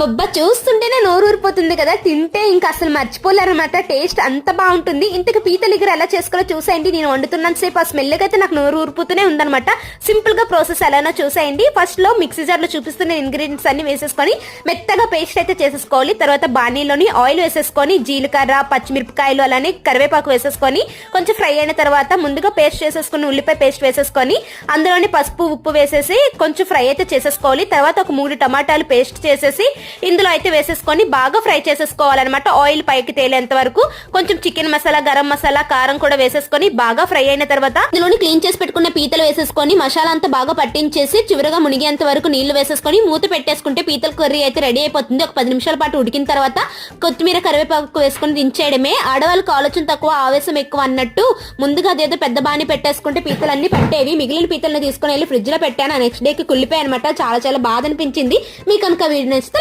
బొబ్బ చూస్తుంటేనే నోరు ఊరిపోతుంది కదా. తింటే ఇంకా అసలు మర్చిపోలేరన్నమాట టేస్ట్ అంత బాగుంటుంది. ఇంతకు పీతల దగ్గర ఎలా చేసుకోవాలో చూసేయండి. నేను వండుతున్నంత సేపు ఆ స్మెల్గా అయితే నాకు నోరు ఊరిపోతూనే ఉందన్నమాట. సింపుల్గా ప్రాసెస్ ఎలానో చూసేయండి. ఫస్ట్లో మిక్సీ జార్లో చూపిస్తున్న ఇంగ్రీడియంట్స్ అన్ని వేసేసుకొని మెత్తగా పేస్ట్ అయితే చేసేసుకోవాలి. తర్వాత బాణీలోని ఆయిల్ వేసేసుకొని జీలకర్ర పచ్చిమిరపకాయలు అలానే కరివేపాకు వేసేసుకొని కొంచెం ఫ్రై అయిన తర్వాత ముందుగా పేస్ట్ చేసేసుకుని ఉల్లిపాయ పేస్ట్ వేసేసుకొని అందులోని పసుపు ఉప్పు వేసేసి కొంచెం ఫ్రై అయితే చేసేసుకోవాలి. తర్వాత ఒక మూడు టమాటాలు పేస్ట్ చేసేసి ఇందులో అయితే వేసేసుకొని బాగా ఫ్రై చేసేసుకోవాలన్నమాట. ఆయిల్ పైకి తేలేంత వరకు కొంచెం చికెన్ మసాలా గరం మసాలా కారం కూడా వేసేసుకొని బాగా ఫ్రై అయిన తర్వాత ఇందులోని క్లీన్ చేసి పెట్టుకున్న పీతలు వేసేసుకొని మసాలా అంతా బాగా పట్టించేసి చివరిగా మునిగేంత వరకు నీళ్ళు వేసేసుకొని మూత పెట్టేసుకుంటే పీతల కర్రీ అయితే రెడీ అయిపోతుంది. ఒక పది నిమిషాల పాటు ఉడికిన తర్వాత కొత్తిమీర కరివేపాకు వేసుకొని దించేయడమే. ఆడవాళ్ళకి ఆలోచన తక్కువ ఆవేశం ఎక్కువ అన్నట్టు ముందుగా అదేదో పెద్ద బాణి పెట్టేసుకుంటే పీతలన్నీ పట్టేవి. మిగిలిన పీతలను తీసుకొని వెళ్ళి ఫ్రిడ్జ్లో పెట్టాను నెక్స్ట్ డేకి కుళ్ళిపోయాయి అనమాట చాలా చాలా బాధ అనిపించింది. మీకు కనుక వీడియో నచ్చితే